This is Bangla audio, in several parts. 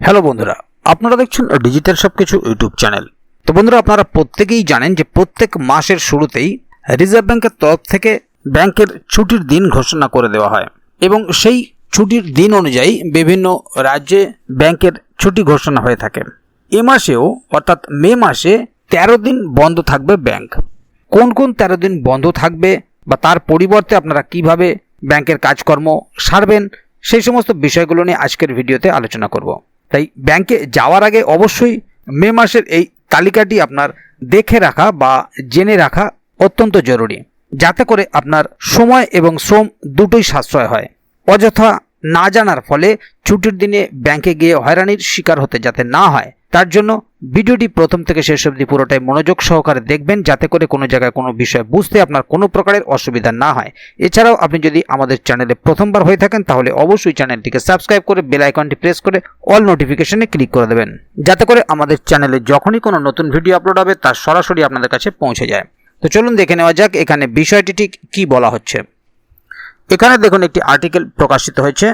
হ্যালো বন্ধুরা, আপনারা দেখছেন ডিজিটাল সব কিছু ইউটিউব চ্যানেল। তো বন্ধুরা, আপনারা প্রত্যেকেই জানেন যে প্রত্যেক মাসের শুরুতেই রিজার্ভ ব্যাংকের তরফ থেকে ব্যাংকের ছুটির দিন ঘোষণা করে দেওয়া হয় এবং সেই ছুটির দিন অনুযায়ী বিভিন্ন রাজ্যে ব্যাংকের ছুটি ঘোষণা হয়ে থাকে। এ মাসেও, অর্থাৎ মে মাসে তেরো দিন বন্ধ থাকবে ব্যাংক। কোন কোন তেরো দিন বন্ধ থাকবে বা তার পরিবর্তে আপনারা কীভাবে ব্যাংকের কাজকর্ম সারবেন, সেই সমস্ত বিষয়গুলো নিয়ে আজকের ভিডিওতে আলোচনা করব। তাই ব্যাংকে যাওয়ার আগে অবশ্যই মে মাসের এই তালিকাটি আপনার দেখে রাখা বা জেনে রাখা অত্যন্ত জরুরি, যাতে করে আপনার সময় এবং শ্রম দুটোই সাশ্রয় হয়। অযথা না জানার ফলে ছুটির দিনে ব্যাংকে গিয়ে হয়রানির শিকার হতে যাতে না হয়, তার জন্য ভিডিওটি প্রথম থেকে শেষ অবধি পুরোটাই মনোযোগ সহকারে দেখবেন, যাতে করে কোনো জায়গায় কোনো বিষয় বুঝতে আপনার কোনো প্রকারের অসুবিধা না হয়। এছাড়াও আপনি যদি আমাদের চ্যানেলে প্রথমবার হয়ে থাকেন, তাহলে অবশ্যই চ্যানেলটিকে সাবস্ক্রাইব করে বেল আইকনটি প্রেস করে অল নোটিফিকেশনে ক্লিক করে দেবেন। যাতে করে আমাদের চ্যানেলে যখনই কোনো নতুন ভিডিও আপলোড হবে, তা সরাসরি আপনাদের কাছে পৌঁছে যায়। তো চলুন দেখে নেওয়া যাক এখানে বিষয়টি ঠিক কী বলা হচ্ছে। এখানে দেখুন, একটি আর্টিকেল প্রকাশিত হয়েছে,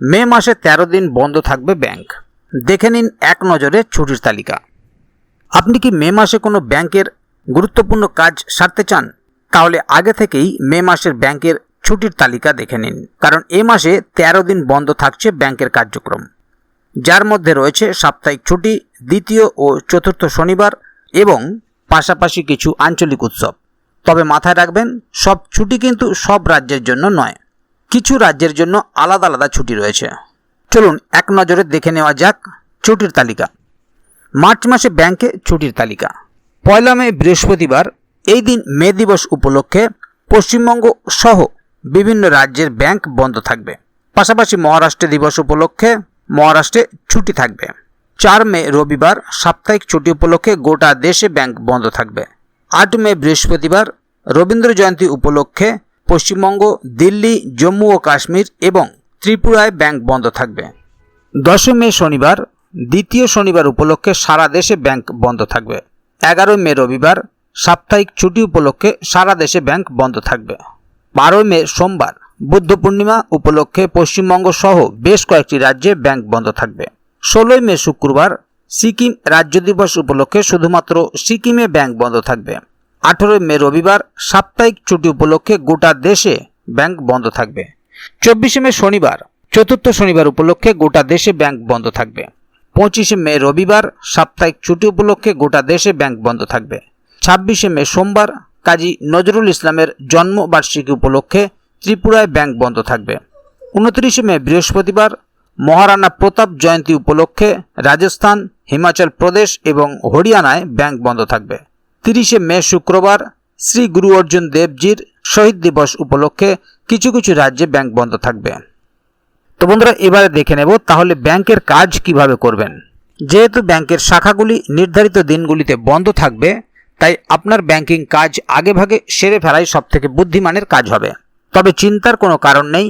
মে মাসে ১৩ দিন বন্ধ থাকবে ব্যাংক। দেখে নিন এক নজরে ছুটির তালিকা। আপনি কি মে মাসে কোনো ব্যাংকের গুরুত্বপূর্ণ কাজ সারতে চান? তাহলে আগে থেকেই মে মাসের ব্যাংকের ছুটির তালিকা দেখে নিন, কারণ এ মাসে ১৩ দিন বন্ধ থাকছে ব্যাংকের কার্যক্রম। যার মধ্যে রয়েছে সাপ্তাহিক ছুটি, দ্বিতীয় ও চতুর্থ শনিবার এবং পাশাপাশি কিছু আঞ্চলিক উৎসব। তবে মাথায় রাখবেন, সব ছুটি কিন্তু সব রাজ্যের জন্য নয়, কিছু রাজ্যের জন্য আলাদা আলাদা ছুটি রয়েছে। চলুন এক নজরে দেখে নেওয়া যাক ছুটির তালিকা। মার্চ মাসে ব্যাংকে ছুটির তালিকা। পয়লা মে, বৃহস্পতিবার এই দিন মে দিবস উপলক্ষে পশ্চিমবঙ্গ সহ বিভিন্ন রাজ্যের ব্যাংক বন্ধ থাকবে। পাশাপাশি মহারাষ্ট্র দিবস উপলক্ষে মহারাষ্ট্রে ছুটি থাকবে। চার মে, রবিবার সাপ্তাহিক ছুটি উপলক্ষে গোটা দেশে ব্যাংক বন্ধ থাকবে। আট মে, বৃহস্পতিবার রবীন্দ্র জয়ন্তী উপলক্ষে পশ্চিমবঙ্গ, দিল্লি, জম্মু ও কাশ্মীর এবং ত্রিপুরায় ব্যাংক বন্ধ থাকবে। দশই মে শনিবার দ্বিতীয় শনিবার উপলক্ষে সারা দেশে ব্যাংক বন্ধ থাকবে। এগারোই মে রবিবার, সাপ্তাহিক ছুটি উপলক্ষে সারা দেশে ব্যাংক বন্ধ থাকবে। বারোই মে সোমবার, বুদ্ধ পূর্ণিমা উপলক্ষে পশ্চিমবঙ্গ সহ বেশ কয়েকটি রাজ্যে ব্যাংক বন্ধ থাকবে। ষোলোই মে শুক্রবার, সিকিম রাজ্য দিবস উপলক্ষে শুধুমাত্র সিকিমে ব্যাংক বন্ধ থাকবে। আঠেরোই মে রবিবার, সাপ্তাহিক ছুটি উপলক্ষে গোটা দেশে ব্যাংক বন্ধ থাকবে। চব্বিশে মে শনিবার, চতুর্থ শনিবার উপলক্ষে গোটা দেশে ব্যাংক বন্ধ থাকবে। পঁচিশে মে রবিবার, সাপ্তাহিক ছুটি উপলক্ষে গোটা দেশে ব্যাংক বন্ধ থাকবে। ছাব্বিশে মে সোমবার, কাজী নজরুল ইসলামের জন্মবার্ষিকী উপলক্ষে ত্রিপুরায় ব্যাংক বন্ধ থাকবে। উনত্রিশে মে বৃহস্পতিবার, মহারানা প্রতাপ জয়ন্তী উপলক্ষে রাজস্থান, হিমাচল প্রদেশ এবং হরিয়ানায় ব্যাংক বন্ধ থাকবে। তিরিশে মে শুক্রবার, শ্রী গুরু অর্জুন দেবজির শহীদ দিবস উপলক্ষে কিছু কিছু রাজ্যে ব্যাংক বন্ধ থাকবে। তো বন্ধুরা, এবারে দেখে নেব তাহলে ব্যাংকের কাজ কীভাবে করবেন। যেহেতু ব্যাংকের শাখাগুলি নির্ধারিত দিনগুলিতে বন্ধ থাকবে, তাই আপনার ব্যাংকিং কাজ আগেভাগে সেরে ফেলাই সবথেকে বুদ্ধিমানের কাজ হবে। তবে চিন্তার কোনো কারণ নেই,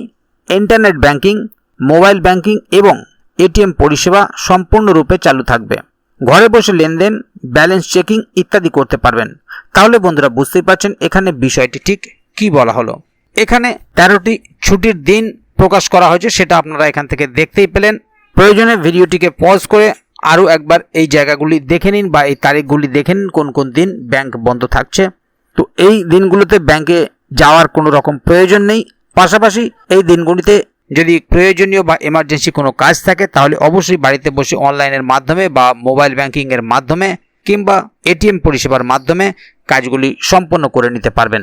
ইন্টারনেট ব্যাংকিং, মোবাইল ব্যাংকিং এবং এটিএম পরিষেবা সম্পূর্ণরূপে চালু থাকবে। ঘরে বসে লেনদেন, ব্যালেন্স চেকিং ইত্যাদি করতে পারবেন। তাহলে বন্ধুরা, বুঝতেই পারছেন এখানে বিষয়টি ঠিক কি বলা হলো। এখানে তেরোটি ছুটির দিন প্রকাশ করা হয়েছে, সেটা আপনারা এখান থেকে দেখতেই পেলেন। প্রয়োজনে ভিডিওটিকে পজ করে আরও একবার এই জায়গাগুলি দেখে নিন বা এই তারিখগুলি দেখে নিন, কোন কোন দিন ব্যাংক বন্ধ থাকছে। তো এই দিনগুলোতে ব্যাংকে যাওয়ার কোনো রকম প্রয়োজন নেই। পাশাপাশি এই দিনগুলিতে যদি প্রয়োজনীয় বা এমার্জেন্সি কোনো কাজ থাকে, তাহলে অবশ্যই বাড়িতে বসে অনলাইনের মাধ্যমে বা মোবাইল ব্যাংকিংয়ের মাধ্যমে কিংবা এটিএম পরিষেবার মাধ্যমে কাজগুলি সম্পন্ন করে নিতে পারবেন।